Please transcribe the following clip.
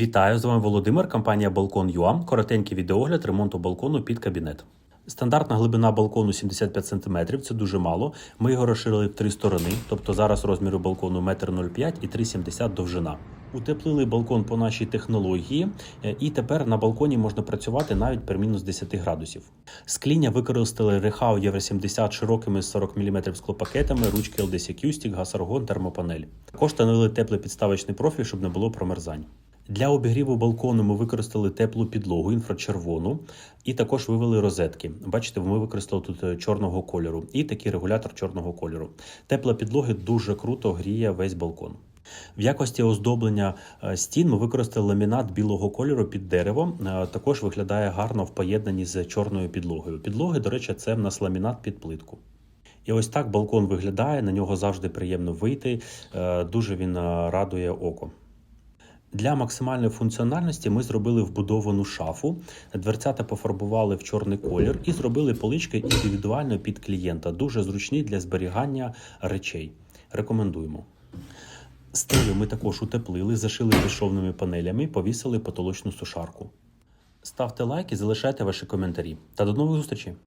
Вітаю з вами Володимир, компанія Балкон Юа. Коротенький відеогляд ремонту балкону під кабінет. Стандартна глибина балкону 75 см, це дуже мало. Ми його розширили в три сторони, тобто зараз розміру балкону 1,05 м і 3,70 довжина. Утеплили балкон по нашій технології, і тепер на балконі можна працювати навіть при мінус 10 градусів. Скління використали Рехау Євро 70 широкими 40 мм склопакетами, ручки LDC Q-Stick, газ-аргон, термопанель. Також встановили теплий підставочний профіль, щоб не було промерзань. Для обігріву балкону ми використали теплу підлогу інфрачервону і також вивели розетки. Бачите, ми використали тут е, чорного кольору і такий регулятор чорного кольору. Тепла підлоги дуже круто гріє весь балкон. В якості оздоблення е, стін ми використали ламінат білого кольору під дерево. Е, Також виглядає гарно в поєднанні з чорною підлогою. Підлоги, до речі, це в нас ламінат під плитку. І ось так балкон виглядає. На нього завжди приємно вийти. Дуже він радує око. Для максимальної функціональності ми зробили вбудовану шафу, дверцята пофарбували в чорний колір і зробили полички індивідуально під клієнта. Дуже зручні для зберігання речей. Рекомендуємо. Стелю ми також утеплили, зашили безшовними панелями, повісили потолочну сушарку. Ставте лайк і залишайте ваші коментарі. Та до нових зустрічей!